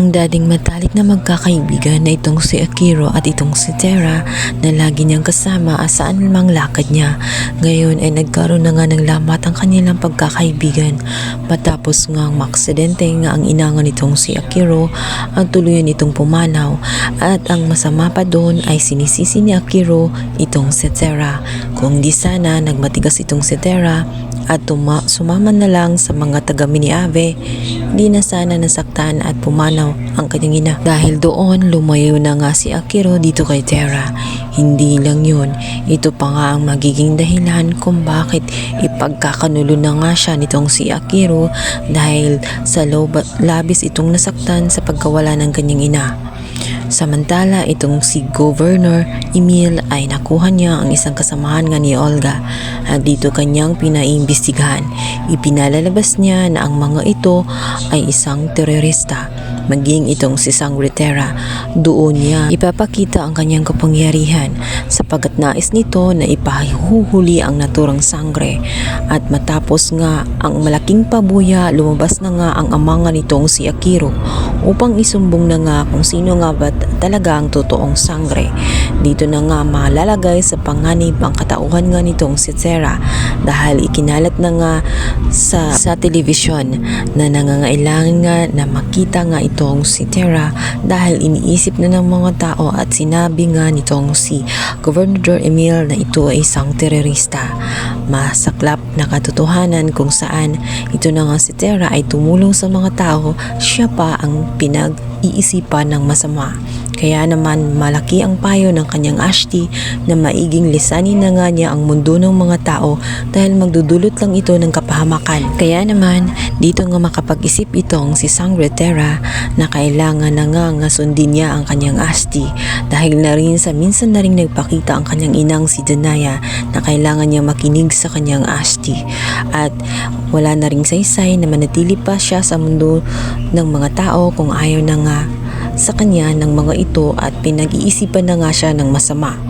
Ang dading matalik na magkakaibigan na itong si Akiro at itong si Tera na lagi niyang kasama saan mang lakad niya. Ngayon ay nagkaroon na nga ng lamat ang kanilang pagkakaibigan matapos nga ang maksidente nga ang inangan nitong si Akiro ang tuluyan itong pumanaw at ang masama pa doon ay sinisisi ni Akiro itong si Tera. Kung di sana nagmatigas itong si Tera at tuma- sumama na lang sa mga taga Miniave, hindi na sana nasaktan at pumanaw ang kanyang ina. Dahil doon, lumayo na nga si Akiro dito kay Tera. Hindi lang yun, ito pa nga ang magiging dahilan kung bakit ipagkakanulo na nga siya nitong si Akiro dahil sa labis itong nasaktan sa pagkawala ng kanyang ina. Samantala, itong si Governor Emil ay nakuha niya ang isang kasamahan nga ni Olga at dito kanyang pinaimbestigahan. Ipinalalabas niya na ang mga ito ay isang terorista maging itong si Sangretera. Doon niya ipapakita ang kanyang kapangyarihan sapagat nais nito na ipahuhuli ang naturang sangre at matapos nga ang malaking pabuya lumabas na nga ang ama nga nitong si Akiro upang isumbong na nga kung sino nga ba talaga ang totoong sangre. Dito na nga malalagay sa panganib ang katauhan nga nitong si Tera dahil ikinalat na nga sa, sa telebisyon na nangangailangan nga na makita nga itong si Tera dahil iniisip na ng mga tao at sinabi nga nitong si Governor Emil na ito ay isang terorista. Masaklap na katotohanan kung saan ito na nga si Tera ay tumulong sa mga tao, siya pa ang pinag-iisipan ng masama. Kaya naman malaki ang payo ng kanyang Ashti na maiging lisanin na nga niya ang mundo ng mga tao dahil magdudulot lang ito ng kapahamakan. Kaya naman dito nga makapag-isip itong si Sangretera na kailangan na nga nga sundin niya ang kanyang Ashti dahil na rin sa minsan na rin nagpakita ang kanyang inang si Danaya na kailangan niya makinig sa kanyang Ashti at wala na ring saysay na manatili pa siya sa mundo ng mga tao kung ayaw na nga sa kanya ng mga ito at pinag-iisipan na nga siya ng masama.